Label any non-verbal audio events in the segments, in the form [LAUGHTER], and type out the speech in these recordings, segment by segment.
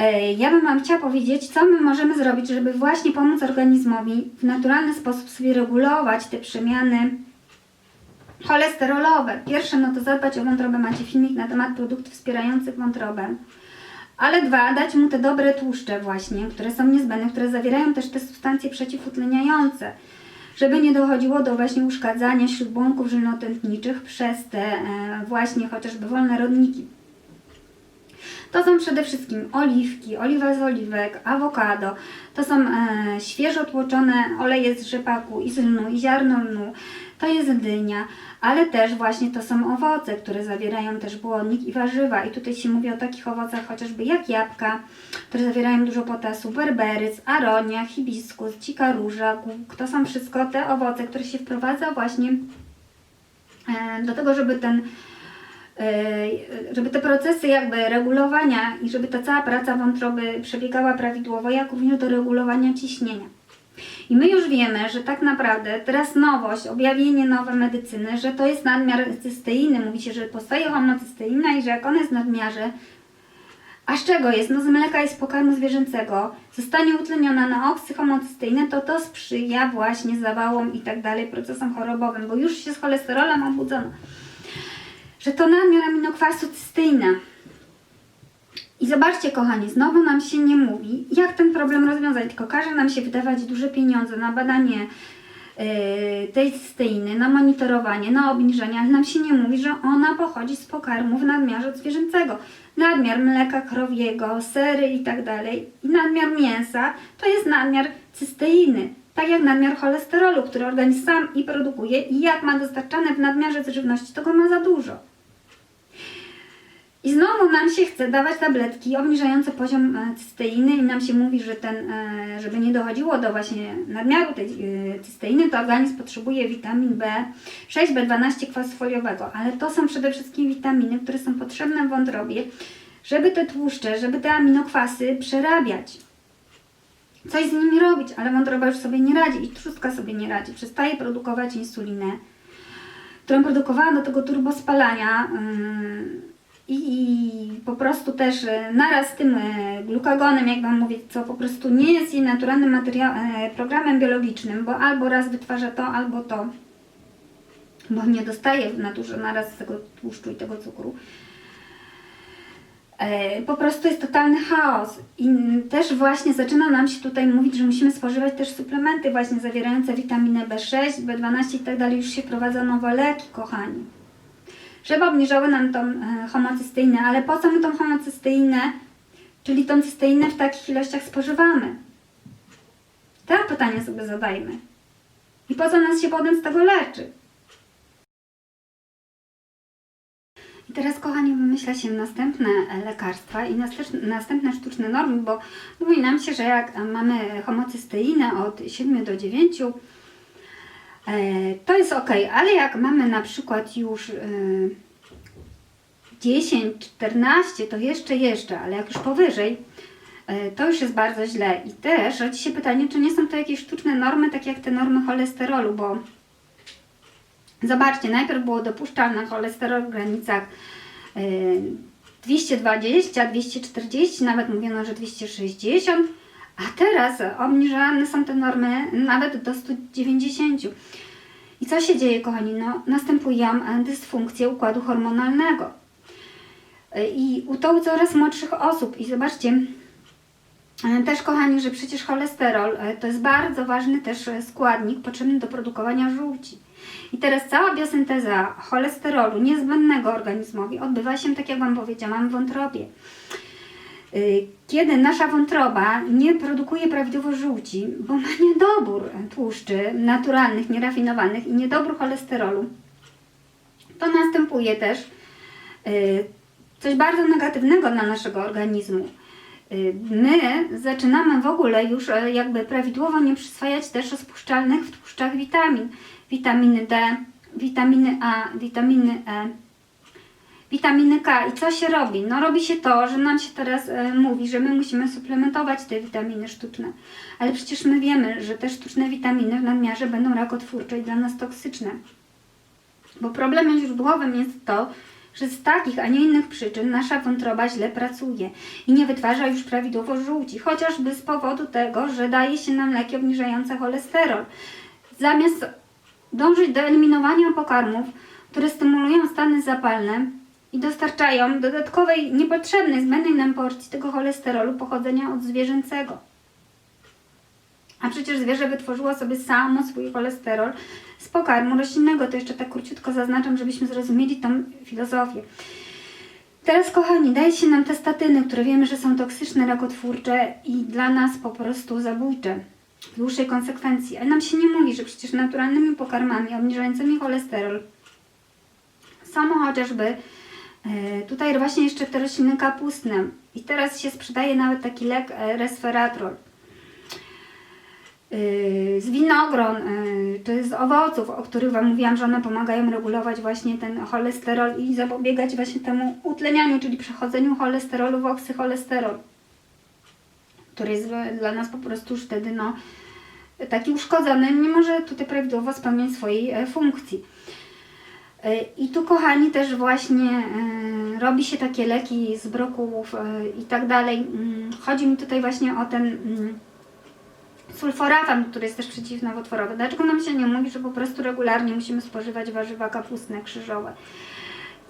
E, Ja bym Wam chciała powiedzieć, co my możemy zrobić, żeby właśnie pomóc organizmowi w naturalny sposób sobie regulować te przemiany cholesterolowe. Pierwsze, no to zadbać o wątrobę. Macie filmik na temat produktów wspierających wątrobę. Ale dwa, dać mu te dobre tłuszcze właśnie, które są niezbędne, które zawierają też te substancje przeciwutleniające, żeby nie dochodziło do właśnie uszkadzania śródbłonków żylnotętniczych przez te e, właśnie chociażby wolne rodniki. To są przede wszystkim oliwki, oliwa z oliwek, awokado. To są e, świeżo tłoczone oleje z rzepaku i z lnu i ziarno lnu. To jest dynia, ale też właśnie to są owoce, które zawierają też błonnik i warzywa. I tutaj się mówi o takich owocach chociażby jak jabłka, które zawierają dużo potasu, berberys, aronia, hibiskus, dzika róża. To są wszystko te owoce, które się wprowadza właśnie e, do tego, żeby ten żeby te procesy jakby regulowania i żeby ta cała praca wątroby przebiegała prawidłowo, jak również do regulowania ciśnienia. I my już wiemy, że tak naprawdę teraz nowość, objawienie nowe medycyny, że to jest nadmiar cysteiny. Mówi się, że powstaje homocysteina i że jak ona jest w nadmiarze, a z czego jest? No z mleka jest pokarmu zwierzęcego, zostanie utleniona na oksyhomocysteinę, to to sprzyja właśnie zawałom i tak dalej, procesom chorobowym, bo już się z cholesterolem obudzono że to nadmiar aminokwasu cysteina. I zobaczcie, kochani, znowu nam się nie mówi, jak ten problem rozwiązać, tylko każe nam się wydawać duże pieniądze na badanie yy, tej cysteiny, na monitorowanie, na obniżenie, ale nam się nie mówi, że ona pochodzi z pokarmu w nadmiarze zwierzęcego. Nadmiar mleka krowiego, sery i tak dalej, i nadmiar mięsa to jest nadmiar cysteiny. Tak jak nadmiar cholesterolu, który organizm sam i produkuje, i jak ma dostarczane w nadmiarze z żywności, to go ma za dużo. I znowu nam się chce dawać tabletki obniżające poziom e, cysteiny i nam się mówi, że ten, e, żeby nie dochodziło do właśnie nadmiaru tej e, cysteiny, to organizm potrzebuje witamin B6, B12 kwasu foliowego, ale to są przede wszystkim witaminy, które są potrzebne w wątrobie, żeby te tłuszcze, żeby te aminokwasy przerabiać. Coś z nimi robić, ale wątroba już sobie nie radzi i trzustka sobie nie radzi. Przestaje produkować insulinę, którą produkowała do tego turbospalania. Yy, i po prostu też e, naraz z tym e, glukagonem, jak Wam mówię, co po prostu nie jest jej naturalnym e, programem biologicznym, bo albo raz wytwarza to, albo to, bo nie dostaje w naturze naraz tego tłuszczu i tego cukru. Po prostu jest totalny chaos i też właśnie zaczyna nam się tutaj mówić, że musimy spożywać też suplementy właśnie zawierające witaminę B6, B12 i tak dalej. Już się wprowadza nowe leki, kochani żeby obniżały nam tą e, homocysteinę. Ale po co my tą homocysteinę, czyli tą cysteinę w takich ilościach spożywamy? Te pytanie sobie zadajmy. I po co nas się potem z tego leczy? I teraz, kochani, wymyśla się następne e, lekarstwa i następne, sztuczne normy, bo mówi nam się, że jak mamy homocysteinę od 7 do 9, e, to jest ok, ale jak mamy na przykład już e, 10, 14, to jeszcze, jeszcze, ale jak już powyżej, e, to już jest bardzo źle. I też rodzi się pytanie, czy nie są to jakieś sztuczne normy, tak jak te normy cholesterolu, bo zobaczcie, najpierw było dopuszczalne cholesterol w granicach e, 220, 240, nawet mówiono, że 260, a teraz obniżane są te normy nawet do 190. I co się dzieje, kochani? No, następują dysfunkcje układu hormonalnego. I u to u coraz młodszych osób. I zobaczcie, też kochani, że przecież cholesterol e, to jest bardzo ważny też składnik potrzebny do produkowania żółci. I teraz cała biosynteza cholesterolu niezbędnego organizmowi odbywa się, tak jak Wam powiedziałam, w wątrobie. Y, Kiedy nasza wątroba nie produkuje prawidłowo żółci, bo ma niedobór tłuszczy naturalnych, nierafinowanych i niedobór cholesterolu, to następuje też y, coś bardzo negatywnego dla naszego organizmu. Y, My zaczynamy w ogóle już e, jakby prawidłowo nie przyswajać też rozpuszczalnych w tłuszczach witamin. Witaminy D, witaminy A, witaminy E, witaminy K. I co się robi? No robi się to, że nam się teraz e, mówi, że my musimy suplementować te witaminy sztuczne. Ale przecież my wiemy, że te sztuczne witaminy w nadmiarze będą rakotwórcze i dla nas toksyczne. Bo problemem źródłowym jest to, że z takich, a nie innych przyczyn nasza wątroba źle pracuje i nie wytwarza już prawidłowo żółci, chociażby z powodu tego, że daje się nam leki obniżające cholesterol. Zamiast dążyć do eliminowania pokarmów, które stymulują stany zapalne i dostarczają dodatkowej, niepotrzebnej, zbędnej nam porcji tego cholesterolu pochodzenia od zwierzęcego. A przecież zwierzę wytworzyło sobie samo swój cholesterol z pokarmu roślinnego. To jeszcze tak króciutko zaznaczam, żebyśmy zrozumieli tą filozofię. Teraz, kochani, daje się nam te statyny, które wiemy, że są toksyczne, rakotwórcze i dla nas po prostu zabójcze w dłuższej konsekwencji. Ale nam się nie mówi, że przecież naturalnymi pokarmami obniżającymi cholesterol są chociażby tutaj właśnie jeszcze te rośliny kapustne. I teraz się sprzedaje nawet taki lek e, resveratrol. Yy, z winogron, yy, czy z owoców, o których Wam mówiłam, że one pomagają regulować właśnie ten cholesterol i zapobiegać właśnie temu utlenianiu, czyli przechodzeniu cholesterolu w oksycholesterol, który jest dla nas po prostu już wtedy no, taki uszkodzony, nie może tutaj prawidłowo spełniać swojej e, funkcji. E, I tu, kochani, też właśnie e, robi się takie leki z brokułów e, i tak dalej. Mm, Chodzi mi tutaj właśnie o ten mm, sulforafan, który jest też przeciwnowotworowy. Dlaczego nam się nie mówi, że po prostu regularnie musimy spożywać warzywa kapustne, krzyżowe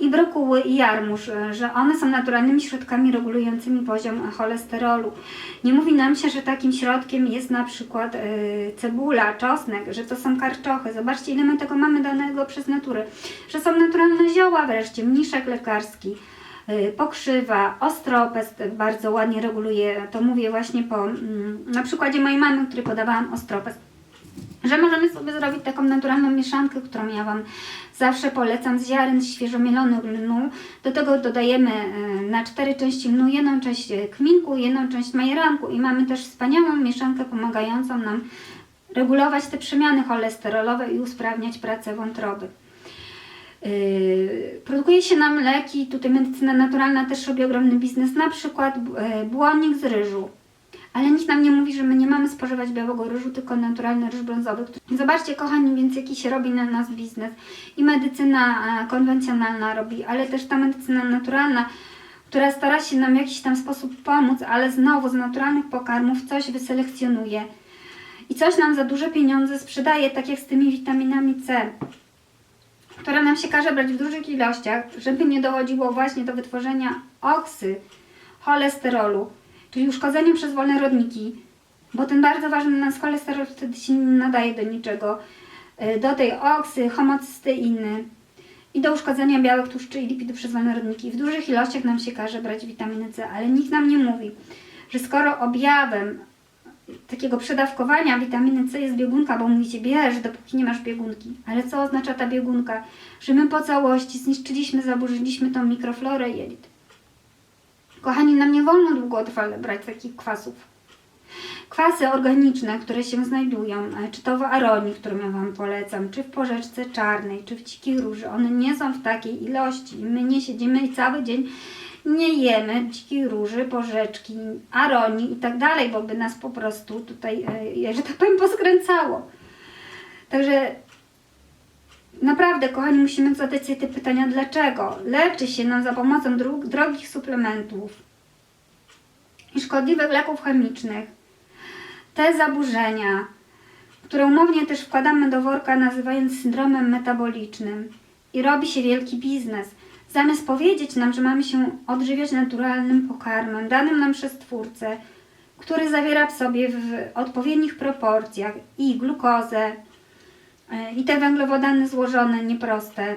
i brokuły i jarmuż, e, że one są naturalnymi środkami regulującymi poziom cholesterolu. Nie mówi nam się, że takim środkiem jest na przykład e, cebula, czosnek, że to są karczochy. Zobaczcie, ile my tego mamy danego przez naturę. Że są naturalne zioła wreszcie, mniszek lekarski, e, pokrzywa, ostropest bardzo ładnie reguluje. To mówię właśnie po, mm, na przykładzie mojej mamy, której podawałam ostropest że możemy sobie zrobić taką naturalną mieszankę, którą ja Wam zawsze polecam z ziaren świeżo mielonych lnu. Do tego dodajemy e, na cztery części lnu jedną część e, kminku, jedną część majeranku i mamy też wspaniałą mieszankę pomagającą nam regulować te przemiany cholesterolowe i usprawniać pracę wątroby. Yy, produkuje się nam leki, tutaj medycyna naturalna też robi ogromny biznes, na przykład błonnik z ryżu. Ale nikt nam nie mówi, że my nie mamy spożywać białego ryżu, tylko naturalny ryż brązowy. Zobaczcie, kochani, więc jaki się robi na nas biznes. I medycyna e, konwencjonalna robi, ale też ta medycyna naturalna, która stara się nam w jakiś tam sposób pomóc, ale znowu z naturalnych pokarmów coś wyselekcjonuje. I coś nam za duże pieniądze sprzedaje, tak jak z tymi witaminami C które nam się każe brać w dużych ilościach, żeby nie dochodziło właśnie do wytworzenia oksy cholesterolu, czyli uszkodzenia przez wolne rodniki, bo ten bardzo ważny dla nas cholesterol wtedy się nie nadaje do niczego, y, do tej oksy, homocysteiny i do uszkodzenia białek tłuszczy i lipidów przez wolne rodniki. W dużych ilościach nam się każe brać witaminę C, ale nikt nam nie mówi, że skoro objawem takiego przedawkowania witaminy C jest biegunka, bo mówicie, bierz, dopóki nie masz biegunki. Ale co oznacza ta biegunka? Że my po całości zniszczyliśmy, zaburzyliśmy tą mikroflorę jelit. Kochani, nam nie wolno długotrwale brać takich kwasów. Kwasy organiczne, które się znajdują, czy to w aronii, którą ja Wam polecam, czy w porzeczce czarnej, czy w dzikich róży, one nie są w takiej ilości. My nie siedzimy i cały dzień nie jemy dzikich róży, porzeczki, aronii i tak dalej, bo by nas po prostu tutaj, e, że tak powiem, poskręcało. Także naprawdę, kochani, musimy zadać sobie te pytania, dlaczego leczy się nam za pomocą drogich suplementów i szkodliwych leków chemicznych te zaburzenia, które umownie też wkładamy do worka, nazywając syndromem metabolicznym i robi się wielki biznes. Zamiast powiedzieć nam, że mamy się odżywiać naturalnym pokarmem, danym nam przez Twórcę, który zawiera w sobie w odpowiednich proporcjach i glukozę, i te węglowodany złożone, nieproste, e,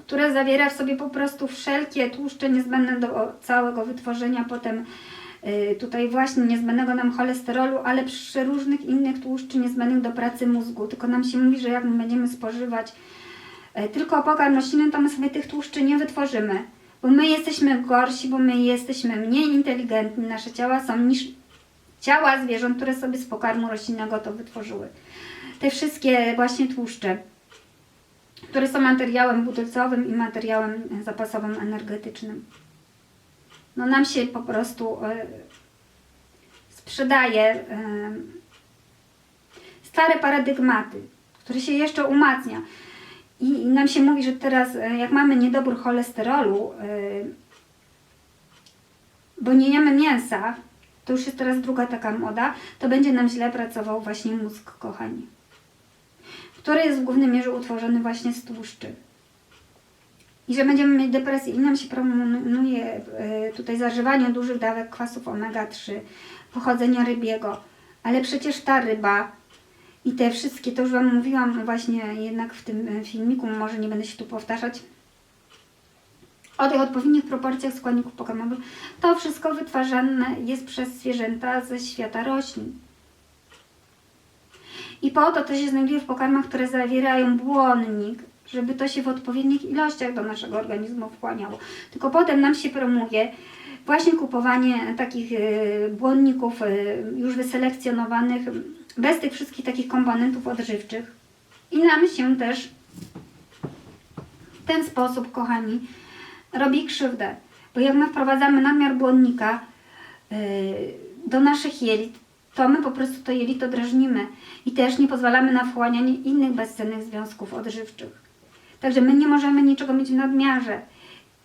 które zawiera w sobie po prostu wszelkie tłuszcze niezbędne do całego wytworzenia potem e, tutaj właśnie niezbędnego nam cholesterolu, ale różnych innych tłuszczy niezbędnych do pracy mózgu. Tylko nam się mówi, że jak my będziemy spożywać e, tylko pokarm roślinny, to my sobie tych tłuszczy nie wytworzymy. Bo my jesteśmy gorsi, bo my jesteśmy mniej inteligentni, nasze ciała są niż ciała zwierząt, które sobie z pokarmu roślinnego to wytworzyły. Te wszystkie właśnie tłuszcze, które są materiałem budulcowym i materiałem zapasowym energetycznym. No nam się po prostu e, sprzedaje e, stare paradygmaty, które się jeszcze umacnia. i, nam się mówi, że teraz e, jak mamy niedobór cholesterolu, bo nie jemy mięsa, to już jest teraz druga taka moda, to będzie nam źle pracował właśnie mózg, kochani, który jest w głównej mierze utworzony właśnie z tłuszczy. I że będziemy mieć depresję. I nam się proponuje e, tutaj zażywanie dużych dawek kwasów omega-3, pochodzenia rybiego, ale przecież ta ryba i te wszystkie, to już Wam mówiłam właśnie jednak w tym e, filmiku, może nie będę się tu powtarzać, o tych odpowiednich proporcjach składników pokarmowych, to wszystko wytwarzane jest przez zwierzęta ze świata roślin. I po to to się znajduje w pokarmach, które zawierają błonnik, żeby to się w odpowiednich ilościach do naszego organizmu wchłaniało. Tylko potem nam się promuje właśnie kupowanie takich y, błonników y, już wyselekcjonowanych, bez tych wszystkich takich komponentów odżywczych. I nam się też w ten sposób, kochani, robi krzywdę. Bo jak my wprowadzamy nadmiar błonnika yy, do naszych jelit, to my po prostu to jelito drażnimy i też nie pozwalamy na wchłanianie innych bezcennych związków odżywczych. Także my nie możemy niczego mieć w nadmiarze.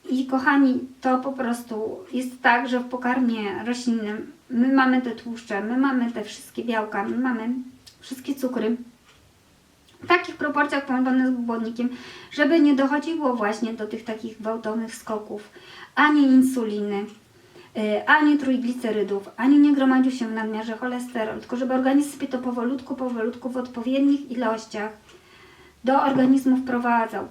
I kochani, to po prostu jest tak, że w pokarmie roślinnym my mamy te tłuszcze, my mamy te wszystkie białka, my mamy wszystkie cukry w takich proporcjach połączone z błonnikiem, żeby nie dochodziło właśnie do tych takich gwałtownych skoków, ani insuliny, y, ani trójglicerydów, ani nie gromadził się w nadmiarze cholesterol, tylko żeby organizm sobie to powolutku, powolutku w odpowiednich ilościach do organizmu wprowadzał.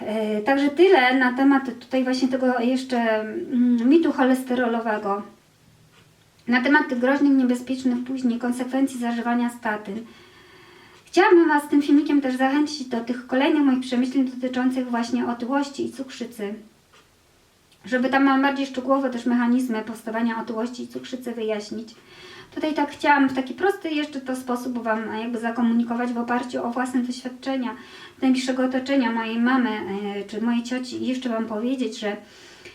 E, Także tyle na temat tutaj właśnie tego jeszcze mm, mitu cholesterolowego. Na temat tych groźnych, niebezpiecznych później konsekwencji zażywania statyn. Chciałabym Was tym filmikiem też zachęcić do tych kolejnych moich przemyśleń dotyczących właśnie otyłości i cukrzycy. Żeby tam mam bardziej szczegółowo też mechanizmy powstawania otyłości i cukrzycy wyjaśnić. Tutaj tak chciałam w taki prosty jeszcze to sposób Wam jakby zakomunikować w oparciu o własne doświadczenia najbliższego otoczenia mojej mamy e, czy mojej cioci jeszcze Wam powiedzieć, że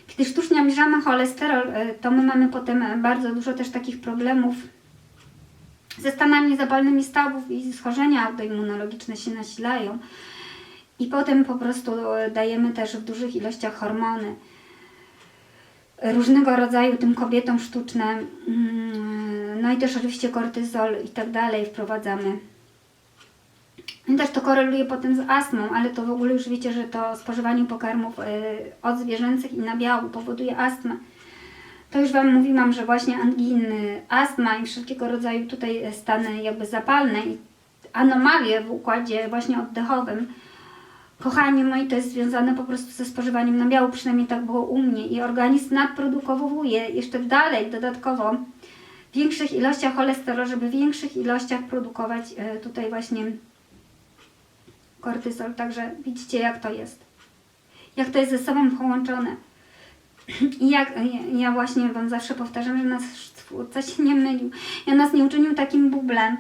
kiedy sztucznie obniżamy cholesterol, e, to my mamy potem bardzo dużo też takich problemów ze stanami zapalnymi stawów i schorzenia autoimmunologiczne się nasilają. I potem po prostu e, dajemy też w dużych ilościach hormony różnego rodzaju tym kobietom sztuczne, mm, no i też oczywiście kortyzol i tak dalej wprowadzamy. I też to koreluje potem z astmą, ale to w ogóle już wiecie, że to spożywanie pokarmów y, odzwierzęcych i nabiału powoduje astmę. To już Wam mówiłam, że właśnie anginy, astma i wszelkiego rodzaju tutaj stany jakby zapalne i anomalie w układzie właśnie oddechowym Kochani moi, to jest związane po prostu ze spożywaniem nabiału, przynajmniej tak było u mnie. I organizm nadprodukowuje jeszcze dalej, dodatkowo, w większych ilościach cholesterolu, żeby w większych ilościach produkować e, tutaj właśnie kortyzol. Także widzicie, jak to jest. Jak to jest ze sobą połączone. I jak ja właśnie Wam zawsze powtarzam, że nas Stwórca się nie mylił. Ja nas nie uczynił takim bublem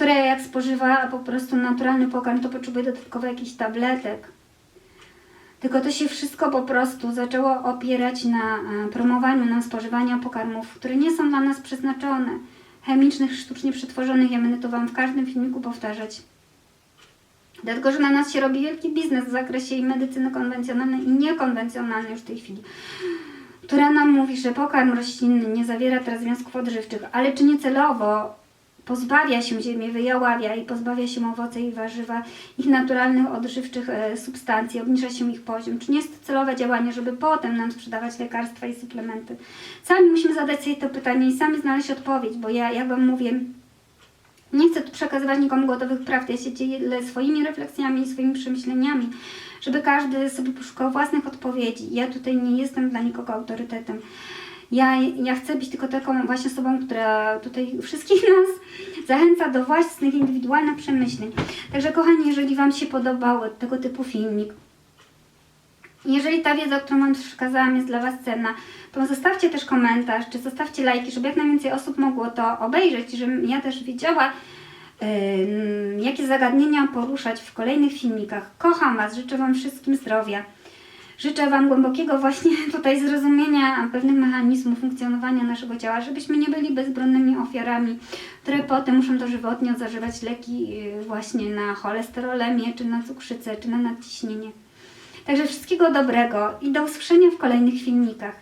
które jak spożywa po prostu naturalny pokarm, to potrzebuje dodatkowo jakichś tabletek. Tylko to się wszystko po prostu zaczęło opierać na e, promowaniu nam spożywania pokarmów, które nie są dla nas przeznaczone. Chemicznych, sztucznie przetworzonych, ja będę to Wam w każdym filmiku powtarzać. Dlatego, że na nas się robi wielki biznes w zakresie i medycyny konwencjonalnej i niekonwencjonalnej już w tej chwili, która nam mówi, że pokarm roślinny nie zawiera teraz związków odżywczych, ale czy nie celowo pozbawia się ziemię, wyjaławia i pozbawia się owoce i warzywa ich naturalnych, odżywczych e, substancji, obniża się ich poziom. Czy nie jest to celowe działanie, żeby potem nam sprzedawać lekarstwa i suplementy? Sami musimy zadać sobie to pytanie i sami znaleźć odpowiedź, bo ja, jak Wam mówię, nie chcę tu przekazywać nikomu gotowych prawd, ja się dzielę swoimi refleksjami swoimi przemyśleniami, żeby każdy sobie poszukał własnych odpowiedzi. Ja tutaj nie jestem dla nikogo autorytetem. Ja, ja chcę być tylko taką właśnie osobą, która tutaj wszystkich [LAUGHS] nas zachęca do własnych indywidualnych przemyśleń. Także kochani, jeżeli Wam się podobał tego typu filmik, jeżeli ta wiedza, którą Wam przekazałam jest dla Was cenna, to zostawcie też komentarz, czy zostawcie lajki, żeby jak najwięcej osób mogło to obejrzeć, żebym ja też wiedziała, yy, jakie zagadnienia poruszać w kolejnych filmikach. Kocham Was, życzę Wam wszystkim zdrowia Życzę Wam głębokiego właśnie [LAUGHS] tutaj zrozumienia pewnych mechanizmów funkcjonowania naszego ciała, żebyśmy nie byli bezbronnymi ofiarami, które potem muszą dożywotnio zażywać leki y, właśnie na cholesterolemię, czy na cukrzycę, czy na nadciśnienie. Także wszystkiego dobrego i do usłyszenia w kolejnych filmikach.